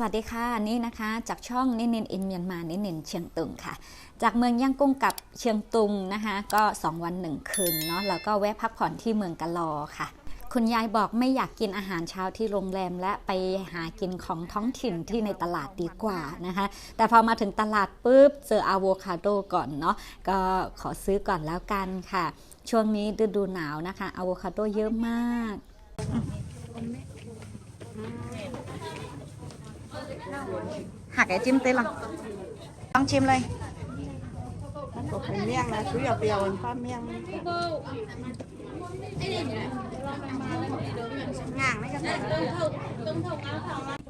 สวัสดีค่ะนี่นะคะจากช่องนินนินอินเมียนมานินนินเชียงตุงค่ะ จากเมืองย่างกุ้งกับเชียงตุงนะคะก็ 2 วัน 1 คืนเนาะแล้วก็แวะพักผ่อนที่เมืองกะลอค่ะ คุณยายบอกไม่อยากกินอาหารเช้าที่โรงแรมและไปหากินของท้องถิ่นที่ในตลาดดีกว่านะคะ แต่พอมาถึงตลาดปุ๊บเจออะโวคาโดก่อนเนาะก็ขอซื้อก่อนแล้วกันค่ะ ช่วงนี้ฤดูหนาวนะคะอะโวคาโดเยอะมาก หักไอจิ้มเต้หรอต้องชิมเลย có phải miếng là chú dọc bèo pha miếng ง่างไม่กระแส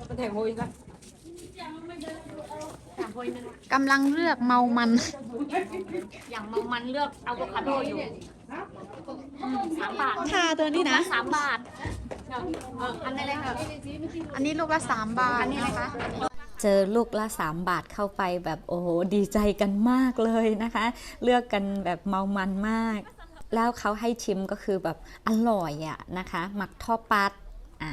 có thể hôi ra กำลังเลือกเมามัน อย่างเมามันเลือกอะโวคาโดอยู่อืมสามบาทชาตัวนี้นะสามบาทเอออันนี้เลยค่ะอันนี้ลูกละสามบาทอันนี้เลยคะเจอลูกละ 3 บาทเข้าไปแบบโอ้โหดีใจกันมากเลยนะคะ เลือกกันแบบเมามันมาก แล้วเขาให้ชิมก็คือแบบอร่อยอะนะคะหมักท่อปัดอ่า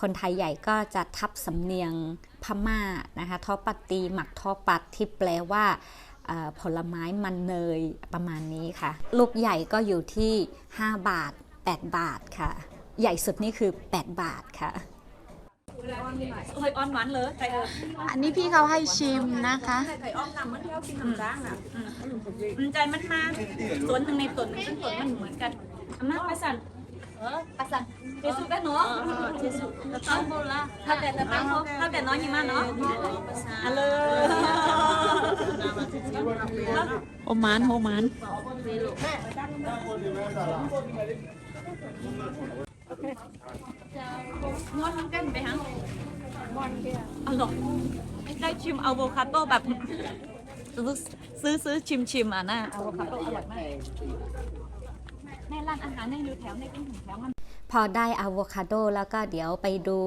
คนไทยใหญ่ก็จะทับสำเนียงพม่านะคะท่อปัดตีหมักท่อปัดที่แปลว่าเอ่อผลไม้มันเนยประมาณนี้ค่ะ ลูกใหญ่ก็อยู่ที่ 5 บาท 8 บาทค่ะ ใหญ่สุดนี่คือ 8 บาทค่ะเฮ้ยอ้อนหวานเลยใครเอออันนี้พี่เขาให้ชิมนะคะ thầy ôm nằm mất theo khi nằm sáng nè มันใจมันมาส่วนหนึ่งในส่วนหนึ่งซึ่งส่วนมันเหมือนกันอามาไปสั่น เออไปสั่นเทสุได้เนาะเทสุตะตั้งโบราถ้าแต่ตะตั้งเขาถ้าแต่น้อยยิ่งมากเนาะอันเลยโอมานโอมาน งอนมันกันไปฮะบอลเดียวอร่อยได้ชิมอะโวคาโดแบบซื้อซื้อชิมชิมอะนะอะโวคาโดอร่อยมากในร้านอาหารยังอยู่แถวในกุ้งแถวมัน พอได้อะโวคาโดแล้วก็เดี๋ยวไปดู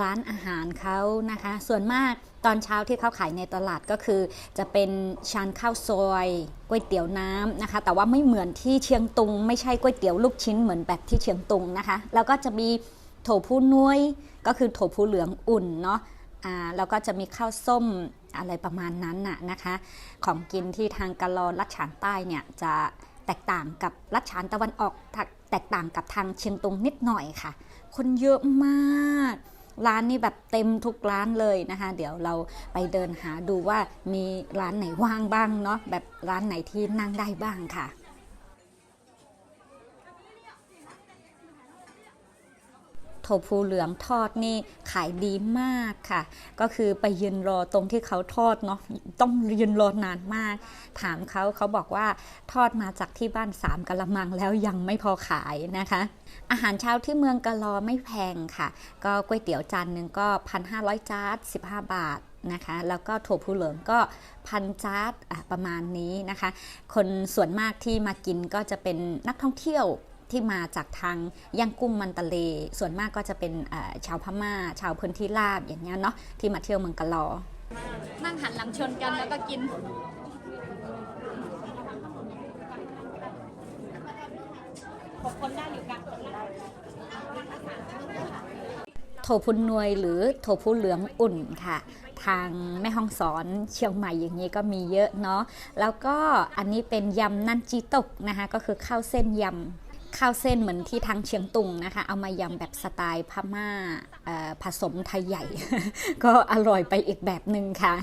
ร้านอาหารเขานะคะ ส่วนมากตอนเช้าที่เขาขายในตลาดก็คือ จะเป็นชานข้าวซอยก๋วยเตี๋ยวน้ำนะคะ แต่ว่าไม่เหมือนที่เชียงตุง ไม่ใช่ก๋วยเตี๋ยวลูกชิ้นเหมือนแบบที่เชียงตุงนะคะ แล้วก็จะมีโถผู้นุ้ยก็คือโถผู้เหลืองอุ่นเนาะอ่าแล้วก็จะมีข้าวส้มอะไรประมาณนั้นน่ะนะคะ ของกินที่ทางกะลอลัดฉานใต้เนี่ยจะ แตกต่างกับรัชฉานตะวันออกแตกต่างกับทางเชียงตุงนิดหน่อยค่ะ คนเยอะมาก ร้านนี้แบบเต็มทุกร้านเลยนะคะ เดี๋ยวเราไปเดินหาดูว่ามีร้านไหนว่างบ้างเนาะแบบร้านไหนที่นั่งได้บ้างค่ะ โถพูเหลืองทอดนี่ขายดีมากค่ะ ก็คือไปยืนรอตรงที่เขาทอดเนาะต้องยืนรอนานมาก ถามเขาเขาบอกว่าทอดมาจากที่บ้านสามกะละมังแล้วยังไม่พอขายนะคะ อาหารเช้าที่เมืองกะลอไม่แพงค่ะ ก็ก๋วยเตี๋ยวจานหนึ่งก็ 1,500จาร์ด15 บาทนะคะแล้วก็โถพูเหลืองก็พันจาร์ดประมาณนี้นะคะ คนส่วนมากที่มากินก็จะเป็นนักท่องเที่ยว ที่มาจากทางย่างกุ้งมันตะเล ส่วนมากก็จะเป็นเอ่อชาวพม่า ชาวพื้นที่ลาบอย่างเงี้ยเนาะที่มาเที่ยวเมืองกะลอ นั่งหันหลังชนกันแล้วก็กินหกคนได้อยู่กลางคนได้โถพุนนวยหรือโถพุเหลืองอุ่นค่ะ ทางแม่ฮ่องสอนเชียงใหม่อย่างนี้ก็มีเยอะเนาะแล้วก็อันนี้เป็นยำนันจีตกนะคะก็คือข้าวเส้นยำ ข้าวเส้นเหมือนที่ทางเชียงตุงนะคะ เอามายำแบบสไตล์พม่าเอ่อผสมไทยใหญ่ ก็อร่อยไปอีกแบบหนึ่งค่ะ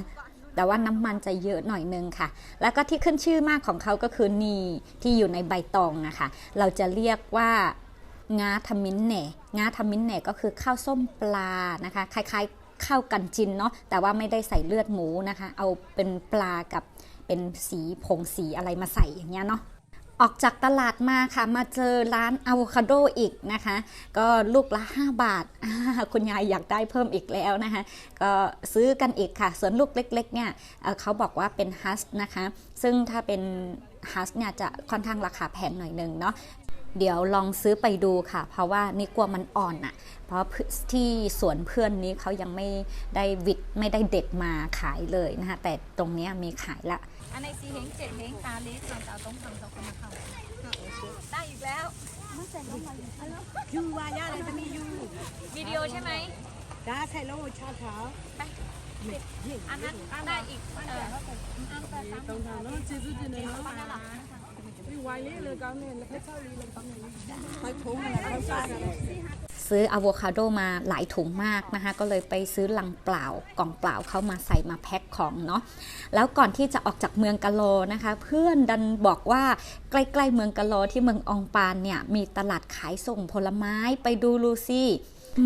แต่ว่าน้ำมันจะเยอะหน่อยนึงค่ะ แล้วก็ที่ขึ้นชื่อมากของเขาก็คือนีที่อยู่ในใบตองอะคะ เราจะเรียกว่างาทมิ้นเน่งาทมิ้นเน่ก็คือข้าวส้มปลานะคะ คล้ายๆข้าวกันจินเนาะ แต่ว่าไม่ได้ใส่เลือดหมูนะคะ เอาเป็นปลากับเป็นสีผงสีอะไรมาใส่อย่างเงี้ยเนาะ ออกจากตลาดมาค่ะ มาเจอร้านอะโวคาโดอีกนะคะ ก็ลูกละ 5 บาท คุณยายอยากได้เพิ่มอีกแล้วนะคะ ก็ซื้อกันอีกค่ะ ส่วนลูกเล็กๆเนี่ยเเขาบอกว่าเป็นฮัสนะคะ ซึ่งถ้าเป็นฮัสเนี่ยจะค่อนข้างราคาแพงหน่อยหนึงเนาะ เดี๋ยวลองซื้อไปดูค่ะ เพราะว่านี่กลัวมันอ่อนอะ่ะ เพราะที่สวนเพื่อนนี้เขายังไม่ได้วิดไม่ได้เด็ดมาขายเลยนะคะแต่ตรงเนี้ยมีขายละอันในสีเฮงเจ็ดเฮงตาเล็กเราจะเอาต้องทำสองคนมาเข้าได้อีกแล้ว du à ya này ta mi du วิดีโอใช่ไหม đã thay lô cho thở ไปอันนั้นได้อีกเออ đồng thảo nó chỉ giúp gì này nó đi ngoài lấy lời cao này là cái sao đi lời ซื้ออะโวคาโดมาหลายถุงมากนะคะ ก็เลยไปซื้อลังเปล่ากล่องเปล่าเข้ามาใส่มาแพ็คของเนาะแล้วก่อนที่จะออกจากเมืองกะโลนะคะ เพื่อนดันบอกว่าใกล้ๆเมืองกะโลที่เมืององปานเนี่ยมีตลาดขายส่งผลไม้ไปดูลูซี่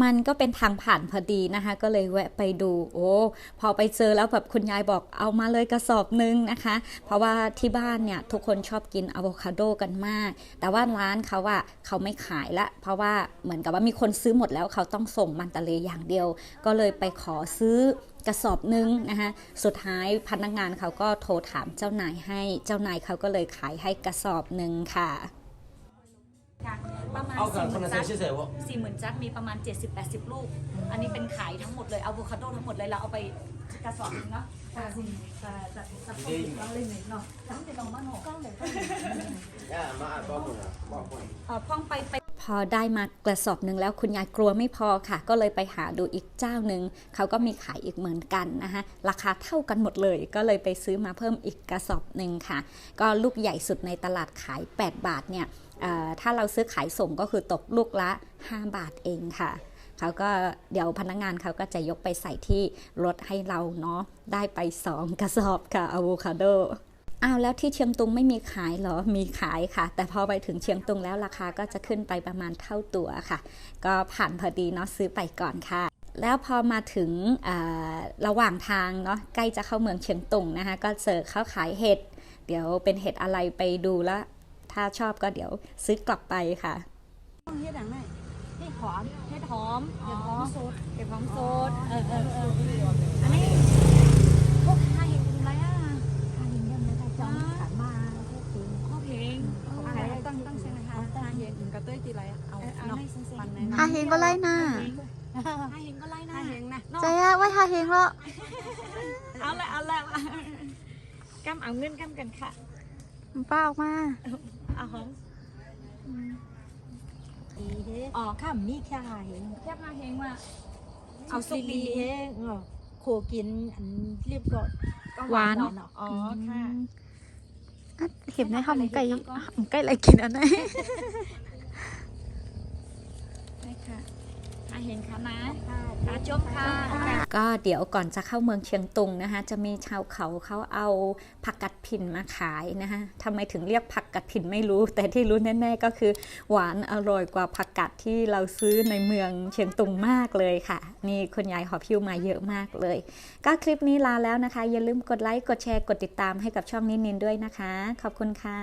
มันก็เป็นทางผ่านพอดีนะคะ ก็เลยแวะไปดู โอ้ พอไปเจอแล้วแบบคุณยายบอกเอามาเลยกระสอบนึงนะคะ เพราะว่าที่บ้านเนี่ยทุกคนชอบกินอะโวคาโดกันมาก แต่ว่าร้านเขาอะเขาไม่ขายละ เพราะว่าเหมือนกับว่ามีคนซื้อหมดแล้วเขาต้องส่งมันตะเลอย่างเดียว ก็เลยไปขอซื้อกระสอบนึงนะคะสุดท้ายพนักงานเขาก็โทรถามเจ้านายให้ เจ้านายเขาก็เลยขายให้กระสอบหนึ่งค่ะ ประมาณเอาสี่กันหคนมื่นละจัเซกนเฉยๆวะสี่หมื่นจักมีประมาณ 70-80 ลูก อันนี้เป็นขายทั้งหมดเลยอะโวคาโดทั้งหมดเลยเราเอาไปกระสอบหนึงเนาะแต่สิแต่แต่แต่พวกนี้เราเลยเนาะตั้งแต่ลองมาหนก็เลยย่ามาบอกคนละบอกคนเออพ่องไปไปพ อได้มากระสอบหนึ่งแล้วคุณยายกลัวไม่พอค่ะ ก็เลยไปหาดูอีกเจ้าหนึ่งเขาก็มีขายอีกเหมือนกันนะคะราคาเท่ากันหมดเลย ก็เลยไปซื้อมาเพิ่มอีกกระสอบหนึ่งค่ะ ก็ลูกใหญ่สุดในตลาดขาย 8 บาทเนี่ยถ้าเราซื้อขายส่งก็คือตกลูกละ 5 บาทเองค่ะเขาก็เดี๋ยวพนักงานเขาก็จะยกไปใส่ที่รถให้เราเนาะได้ไป 2 กระสอบค่ะอะโวคาโด อ้าวแล้วที่เชียงตุงไม่มีขายเหรอ มีขายค่ะ แต่พอไปถึงเชียงตุงแล้วราคาก็จะขึ้นไปประมาณเท่าตัวค่ะ ก็ผ่านพอดีเนาะซื้อไปก่อนค่ะ แล้วพอมาถึงเอ่อระหว่างทางเนาะใกล้จะเข้าเมืองเชียงตุงนะคะ ก็เจอเขาขายเห็ด เดี๋ยวเป็นเห็ดอะไรไปดูแล้วถ้าชอบก็เดี๋ยวซื้อกลับไปค่ะ hết đằng này เห็ดหอมเห็ดหอมเห็ดหอมสดเห็ดหอมสดเออเออเอออันนี้ mình có tới chỉ lại ao nó phần này หาเฮงก็ไล่นะห้าเห็ดก็ไรนะ hai hình này ใจอะไว้หาเฮงแล้วเอาละเอาละกำเอาเงินกำกันค่ะป้าออกมาเอาหอม ý thế อ๋อข้ามมีแค่หาเห็นแค่ห้าเฮงว่าเอาสุกดีเฮ้งโคกินอันเรียบก่อนหวานเนาะอ๋อค่ะอะเห็นไหมคะหมันไก่หมันไก่อะไรกินอันไหน ใช่ค่ะห้า เฮงค่ะนะขาจมค่ะก็เดี๋ยวก่อนจะเข้าเมืองเชียงตุงนะคะ จะมีชาวเขาเขาเอาผักกัดผินมาขายนะคะทำไมถึงเรียกผักกัดผินไม่รู้ แต่ที่รู้แน่ๆก็คือหวานอร่อยกว่าผักกัดที่เราซื้อในเมืองเชียงตุงมากเลยค่ะ นี่คุณยายหอบพิวมาเยอะมากเลย ก็คลิปนี้ลาแล้วนะคะ อย่าลืมกดไลค์กดแชร์กดติดตามให้กับช่องนินนินด้วยนะคะ ขอบคุณค่ะ